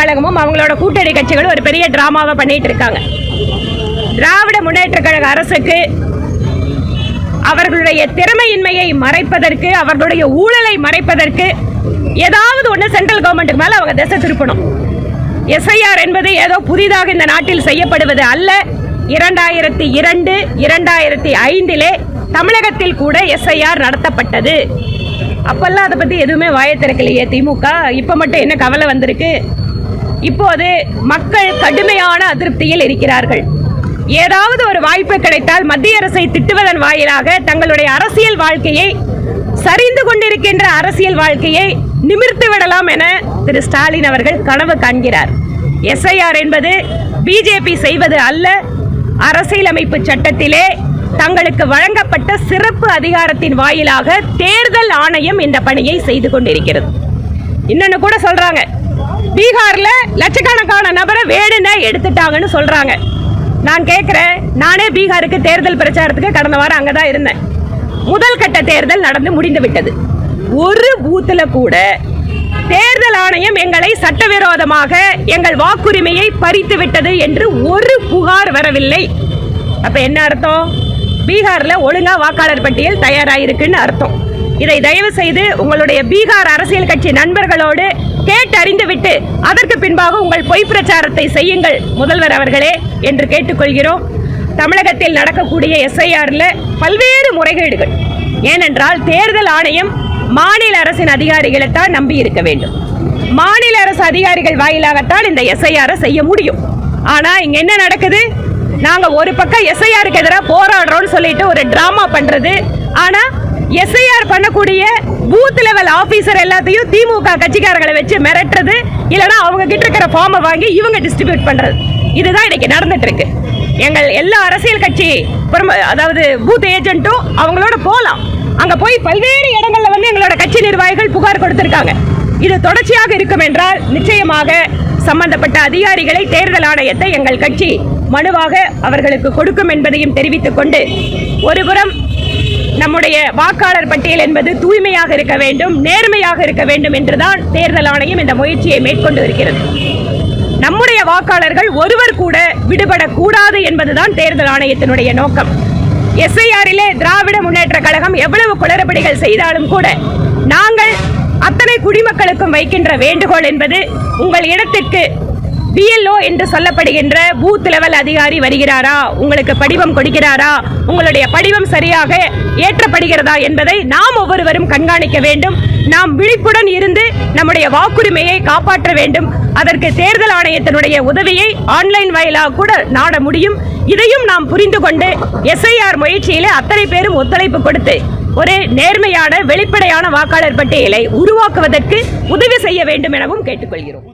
கழகமும் அவங்களோட கூட்டணி கட்சிகளும் ஒரு பெரிய டிராமாவை பண்ணிட்டு இருக்காங்க. திராவிட முன்னேற்ற கழக அரசுக்கு அவர்களுடைய திறமையின்மையை மறைப்பதற்கு அவர்களுடைய ஊழலை மறைப்பதற்கு ஏதாவது ஒன்று சென்ட்ரல் கவர்மெண்ட்டுக்கு மேலே அவங்க திசை திருப்பணும். எஸ்ஐஆர் என்பது ஏதோ புதிதாக இந்த நாட்டில் செய்யப்படுவது அல்ல. இரண்டாயிரத்தி இரண்டு இரண்டாயிரத்தி ஐந்திலே தமிழகத்தில் கூட எஸ்ஐஆர் நடத்தப்பட்டது. அப்பெல்லாம் அதை பற்றி எதுவுமே வாயத்திறக்கலையே திமுக. இப்போ மட்டும் என்ன கவலை வந்திருக்கு? இப்போது மக்கள் கடுமையான அதிருப்தியில் இருக்கிறார்கள். ஏதாவது ஒரு வாய்ப்பு கிடைத்தால் மத்திய அரசை திட்டுவதன் வாயிலாக தங்களுடைய அரசியல் வாழ்க்கையை சரிந்து கொண்டிருக்கின்ற அரசியல் வாழ்க்கையை நிமிர்த்து விடலாம் என திரு ஸ்டாலின் அவர்கள் கனவு காண்கிறார். எஸ்ஐஆர் என்பது பிஜேபி செய்வது அல்ல. அரசியலமைப்பு சட்டத்திலே தங்களுக்கு வழங்கப்பட்ட சிறப்பு அதிகாரத்தின் வாயிலாக தேர்தல் ஆணையம் இந்த பணியை செய்து கொண்டிருக்கிறது. இன்னொன்று கூட சொல்றாங்க. பீகார்ல லட்சக்கணக்கான நபரை வேணும்னே எடுத்துட்டாங்கன்னு சொல்றாங்க. நான் கேட்குறேன் நானே பீகாருக்கு தேர்தல் பிரச்சாரத்துக்கு கடந்த வாரம் அங்கே தான் இருந்தேன். முதல் கட்ட தேர்தல் நடந்து முடிந்து விட்டது. ஒரு பூத்தில் கூட தேர்தல் ஆணையம் எங்களை சட்டவிரோதமாக எங்கள் வாக்குரிமையை பறித்து விட்டது என்று ஒரு புகார் வரவில்லை. அப்போ என்ன அர்த்தம்? பீகாரில் ஒழுங்காக வாக்காளர் பட்டியல் தயாராகிருக்குன்னு அர்த்தம். இதை தயவு செய்து உங்களுடைய பீகார் அரசியல் கட்சி நண்பர்களோடு கேட்டறிந்து கேட்டு அதற்கு பின்பாக உங்கள் பொய் பிரச்சாரத்தை செய்யுங்கள் முதல்வர் அவர்களே என்று கேட்டுக்கொள்கிறோம். தமிழகத்தில் நடக்கக்கூடிய எஸ்ஐஆரில் பல்வேறு முறைகேடுகள். ஏனென்றால் தேர்தல் ஆணையம் மாநில அரசின் அதிகாரிகளை தான் நம்பி இருக்க வேண்டும். மாநில அரசு அதிகாரிகள் வாயிலாகத்தான் இந்த எஸ்ஐஆரை செய்ய முடியும். ஆனால் இங்கே என்ன நடக்குது? நாங்கள் ஒரு பக்கம் எஸ்ஐஆருக்கு எதிராக போராடுறோம்னு சொல்லிட்டு ஒரு ட்ராமா பண்ணுறது ஆனால் எஸ்ஐஆர் பண்ணக்கூடிய பூத் லெவல் ஆபீசர் எல்லாத்தையும் திமுக கட்சிக்காரங்களை வச்சு மிரட்டுறது இல்லைன்னா அவங்க கிட்ட இருக்கிற ஃபார்மை வாங்கி இவங்க டிஸ்ட்ரிபியூட் பண்றது. இதுதான் இன்னைக்கு நடந்துட்டு இருக்கு. எங்கள் எல்லா அரசியல் கட்சி அதாவது பூத் ஏஜென்ட்டும் அவங்களோட போகலாம் அங்கே போய் பல்வேறு இடங்களில் வந்து எங்களோட கட்சி நிர்வாகிகள் புகார் கொடுத்திருக்காங்க. இது தொடர்ச்சியாக இருக்கும் என்றால் நிச்சயமாக சம்பந்தப்பட்ட அதிகாரிகளை தேர்தல் ஆணையத்தை எங்கள் கட்சி மனுவாக அவர்களுக்கு கொடுக்கும் என்பதையும் தெரிவித்துக் கொண்டு ஒருபுறம் நம்முடைய வாக்காளர் பட்டியல் என்பது தூய்மையாக இருக்க வேண்டும் நேர்மையாக இருக்க வேண்டும் என்றுதான் தேர்தல் ஆணையம் இந்த முயற்சியை மேற்கொண்டு இருக்கிறது நம்முடைய வாக்காளர்கள் ஒருவர் கூட விடுபடக்கூடாது என்பதுதான் தேர்தல் ஆணையத்தினுடைய நோக்கம். எஸ்ஐஆரிலே திராவிட முன்னேற்ற கழகம் எவ்வளவு குளறுபடிகள் செய்தாலும் கூட நாங்கள் அத்தனை குடிமக்களுக்கும் வைக்கின்ற வேண்டுகோள் என்பது உங்கள் இடத்திற்கு பிஎல்ஓ என்று சொல்லப்படுகின்ற பூத் லெவல் அதிகாரி வருகிறாரா? உங்களுக்கு படிவம் கொடுக்கிறாரா? உங்களுடைய படிவம் சரியாக ஏற்றப்படுகிறதா என்பதை நாம் ஒவ்வொருவரும் கண்காணிக்க வேண்டும். நாம் விழிப்புடன் இருந்து நம்முடைய வாக்குரிமையை காப்பாற்ற வேண்டும். அதற்கு தேர்தல் ஆணையத்தினுடைய உதவியை ஆன்லைன் வாயிலாக கூட நாட முடியும். இதையும் நாம் புரிந்து கொண்டு எஸ்ஐஆர் முயற்சியிலே அத்தனை பேரும் ஒத்துழைப்பு கொடுத்து ஒரு நேர்மையான வெளிப்படையான வாக்காளர் பட்டியலை உருவாக்குவதற்கு உதவி செய்ய வேண்டும் எனவும் கேட்டுக்கொள்கிறோம்.